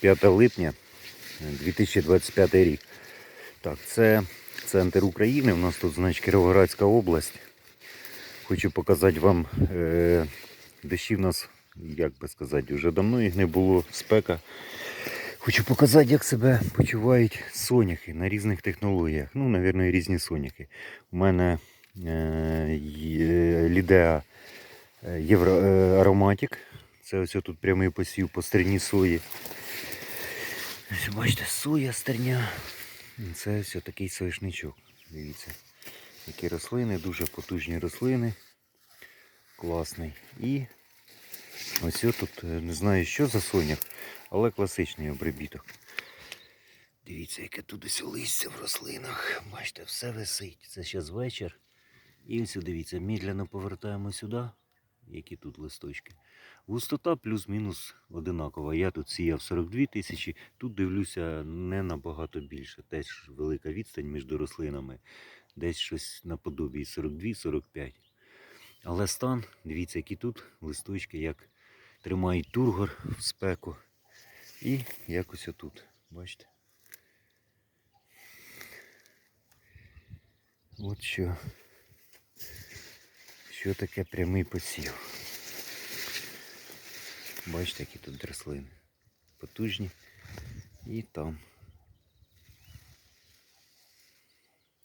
5 липня 2025 рік. Так, це центр України. У нас тут, значить, Кіровоградська область. Хочу показати вам е, дощі в нас, як би сказати, вже давно їх не було, спека. Хочу показати, як себе почувають соняхи на різних технологіях. Ну, мабуть, різні соняхи. У мене е, Лідеа е, Євро е, Ароматик. Це ось тут прямий посів по стерні сої. Бачите, соя стерня. Це ось такий соєшничок. Дивіться, які рослини, дуже потужні рослини. Класний. І ось тут е, не знаю, що за сонях, але класичний обробіток. Дивіться, яке тут ось листя в рослинах. Бачите, все висить. Це зараз вечір. І ось дивіться, медленно повертаємо сюди, які тут листочки. Густота плюс-мінус одинакова. Я тут сіяв 42 тисячі, тут дивлюся не набагато більше. Теж велика відстань між рослинами. Десь щось наподобі 42-45. Але стан, дивіться, які тут листочки, як тримають тургор в спеку. І якось отут. Бачите? От що. Що таке прямий посів. Бачите, які тут рослини. Потужні. І там.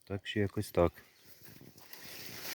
Так що якось так.